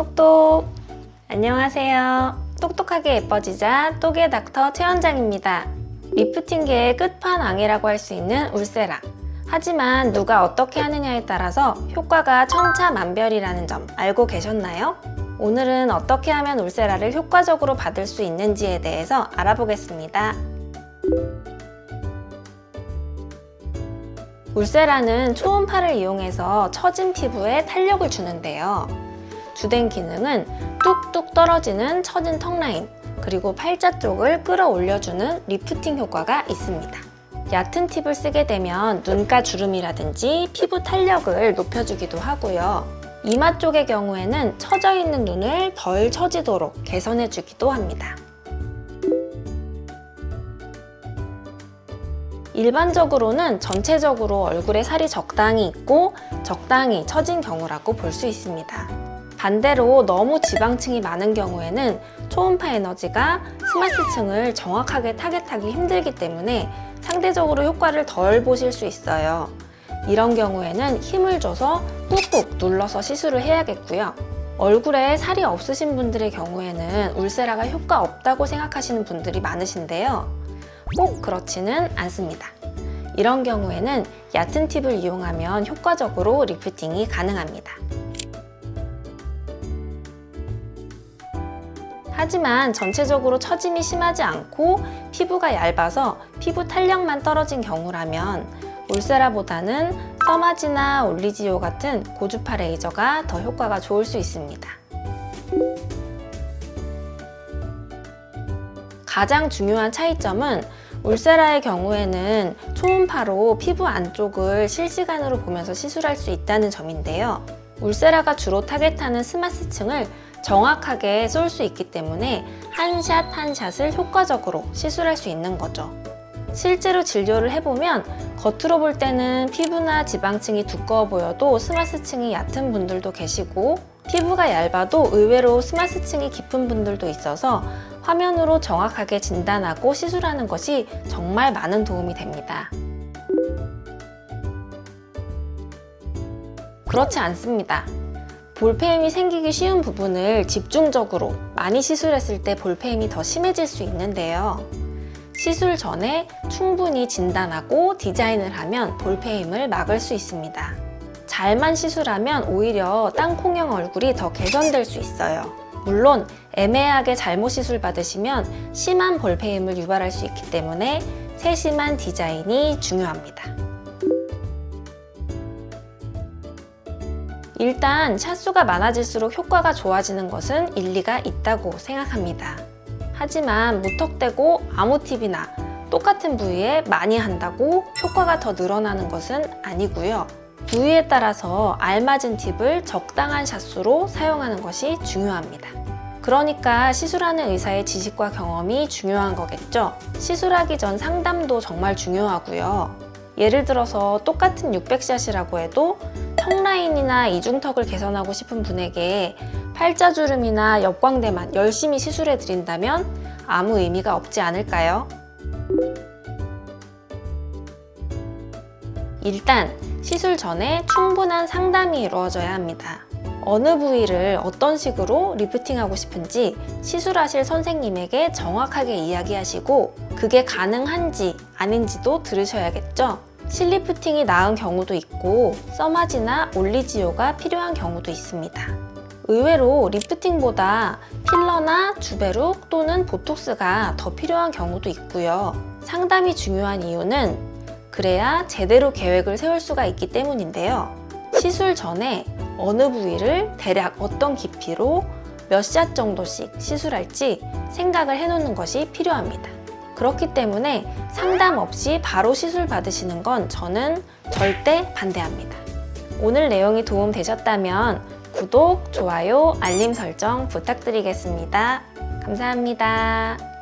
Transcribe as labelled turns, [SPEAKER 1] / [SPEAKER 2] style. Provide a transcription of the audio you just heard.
[SPEAKER 1] 똑똑 안녕하세요 똑똑하게 예뻐지자 똑의 닥터 최원장입니다 리프팅계의 끝판왕이라고 할 수 있는 울세라 하지만 누가 어떻게 하느냐에 따라서 효과가 천차만별이라는 점 알고 계셨나요? 오늘은 어떻게 하면 울세라를 효과적으로 받을 수 있는지에 대해서 알아보겠습니다. 울세라는 초음파를 이용해서 처진 피부에 탄력을 주는데요. 주된 기능은 뚝뚝 떨어지는 처진 턱 라인, 그리고 팔자 쪽을 끌어올려주는 리프팅 효과가 있습니다. 얕은 팁을 쓰게 되면 눈가 주름이라든지 피부 탄력을 높여주기도 하고요. 이마 쪽의 경우에는 처져 있는 눈을 덜 처지도록 개선해주기도 합니다. 일반적으로는 전체적으로 얼굴에 살이 적당히 있고 적당히 처진 경우라고 볼 수 있습니다. 반대로 너무 지방층이 많은 경우에는 초음파 에너지가 스마스층을 정확하게 타겟하기 힘들기 때문에 상대적으로 효과를 덜 보실 수 있어요. 이런 경우에는 힘을 줘서 꾹꾹 눌러서 시술을 해야겠고요. 얼굴에 살이 없으신 분들의 경우에는 울세라가 효과 없다고 생각하시는 분들이 많으신데요. 꼭 그렇지는 않습니다. 이런 경우에는 얕은 팁을 이용하면 효과적으로 리프팅이 가능합니다. 하지만 전체적으로 처짐이 심하지 않고 피부가 얇아서 피부 탄력만 떨어진 경우라면 울세라보다는 써마지나 올리지오 같은 고주파 레이저가 더 효과가 좋을 수 있습니다. 가장 중요한 차이점은 울세라의 경우에는 초음파로 피부 안쪽을 실시간으로 보면서 시술할 수 있다는 점인데요. 울세라가 주로 타겟하는 스마스층을 정확하게 쏠 수 있기 때문에 한 샷 한 샷을 효과적으로 시술할 수 있는 거죠. 실제로 진료를 해보면 겉으로 볼 때는 피부나 지방층이 두꺼워 보여도 스마스층이 얕은 분들도 계시고 피부가 얇아도 의외로 스마스층이 깊은 분들도 있어서 화면으로 정확하게 진단하고 시술하는 것이 정말 많은 도움이 됩니다. 그렇지 않습니다. 볼페임이 생기기 쉬운 부분을 집중적으로 많이 시술했을 때 볼페임이 더 심해질 수 있는데요. 시술 전에 충분히 진단하고 디자인을 하면 볼페임을 막을 수 있습니다. 잘만 시술하면 오히려 땅콩형 얼굴이 더 개선될 수 있어요. 물론 애매하게 잘못 시술 받으시면 심한 볼페임을 유발할 수 있기 때문에 세심한 디자인이 중요합니다. 일단 샷수가 많아질수록 효과가 좋아지는 것은 일리가 있다고 생각합니다. 하지만 무턱대고 아무 팁이나 똑같은 부위에 많이 한다고 효과가 더 늘어나는 것은 아니고요. 부위에 따라서 알맞은 팁을 적당한 샷수로 사용하는 것이 중요합니다. 그러니까 시술하는 의사의 지식과 경험이 중요한 거겠죠. 시술하기 전 상담도 정말 중요하고요. 예를 들어서 똑같은 600샷이라고 해도 턱 라인이나 이중턱을 개선하고 싶은 분에게 팔자주름이나 옆광대만 열심히 시술해 드린다면 아무 의미가 없지 않을까요? 일단 시술 전에 충분한 상담이 이루어져야 합니다. 어느 부위를 어떤 식으로 리프팅하고 싶은지 시술하실 선생님에게 정확하게 이야기하시고 그게 가능한지 아닌지도 들으셔야겠죠. 실리프팅이 나은 경우도 있고 써마지나 올리지오가 필요한 경우도 있습니다. 의외로 리프팅보다 필러나 주베룩 또는 보톡스가 더 필요한 경우도 있고요. 상담이 중요한 이유는 그래야 제대로 계획을 세울 수가 있기 때문인데요. 시술 전에 어느 부위를 대략 어떤 깊이로 몇 샷 정도씩 시술할지 생각을 해놓는 것이 필요합니다. 그렇기 때문에 상담 없이 바로 시술 받으시는 건 저는 절대 반대합니다. 오늘 내용이 도움 되셨다면 구독, 좋아요, 알림 설정 부탁드리겠습니다. 감사합니다.